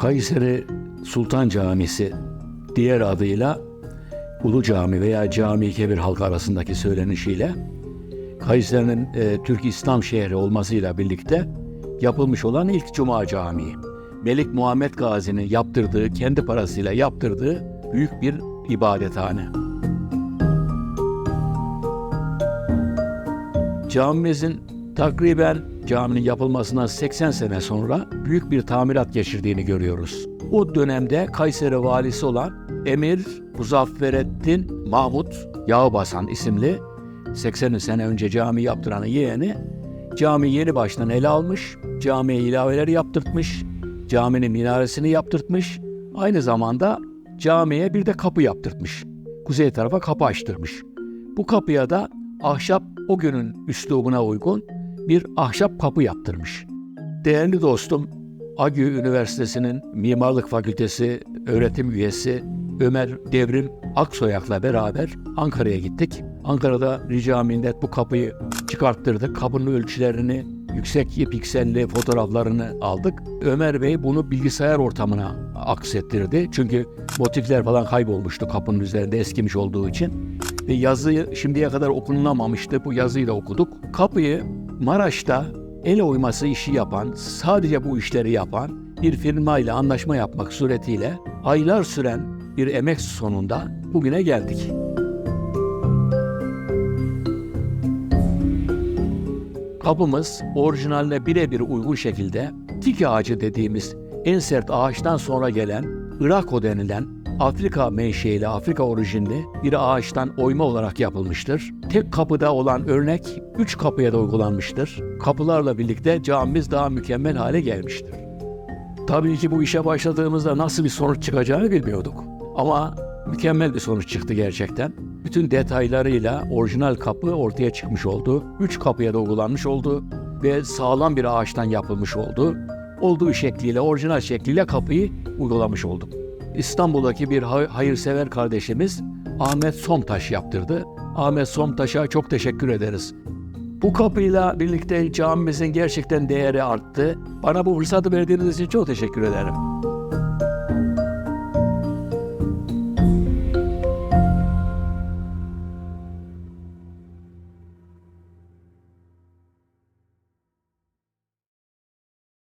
Kayseri Sultan Camisi diğer adıyla Ulu Cami veya Cami Kebir halkı arasındaki söylenişiyle Kayseri'nin e, Türk İslam şehri olmasıyla birlikte yapılmış olan ilk Cuma Camii. Melik Muhammed Gazi'nin yaptırdığı, kendi parasıyla yaptırdığı büyük bir ibadethane. Camimizin takriben caminin yapılmasından 80 sene sonra büyük bir tamirat geçirdiğini görüyoruz. O dönemde Kayseri valisi olan Emir Muzafferettin Mahmut Yağbasan isimli 80 sene önce cami yaptıranın yeğeni cami yeni baştan ele almış, camiye ilaveler yaptırtmış, caminin minaresini yaptırtmış, aynı zamanda camiye bir de kapı yaptırtmış. Kuzey tarafa kapı açtırmış. Bu kapıya da ahşap o günün üslubuna uygun bir ahşap kapı yaptırmış. Değerli dostum, Agü Üniversitesi'nin Mimarlık Fakültesi öğretim üyesi Ömer Devrim Aksoyak'la beraber Ankara'ya gittik. Ankara'da rica minnet bu kapıyı çıkarttırdık. Kapının ölçülerini, yüksek pikselli fotoğraflarını aldık. Ömer Bey bunu bilgisayar ortamına aksettirdi. Çünkü motifler falan kaybolmuştu kapının üzerinde eskimiş olduğu için. Ve yazı şimdiye kadar okunulamamıştı. Bu yazıyı da okuduk. Kapıyı Maraş'ta el oyması işi yapan, sadece bu işleri yapan bir firma ile anlaşma yapmak suretiyle aylar süren bir emek sonunda bugüne geldik. Kapımız orijinaline birebir uygun şekilde tik ağacı dediğimiz en sert ağaçtan sonra gelen Irako denilen Afrika menşeili, Afrika orijinli bir ağaçtan oyma olarak yapılmıştır. Tek kapıda olan örnek üç kapıya da uygulanmıştır. Kapılarla birlikte camimiz daha mükemmel hale gelmiştir. Tabii ki bu işe başladığımızda nasıl bir sonuç çıkacağını bilmiyorduk. Ama mükemmel bir sonuç çıktı gerçekten. Bütün detaylarıyla orijinal kapı ortaya çıkmış oldu. Üç kapıya da uygulanmış oldu ve sağlam bir ağaçtan yapılmış oldu. Olduğu şekliyle, orijinal şekliyle kapıyı uygulamış olduk. İstanbul'daki bir hay- hayırsever kardeşimiz Ahmet Somtaş yaptırdı. Ahmet Somtaş'a çok teşekkür ederiz. Bu kapıyla birlikte camimizin gerçekten değeri arttı. Bana bu fırsatı verdiğiniz için çok teşekkür ederim.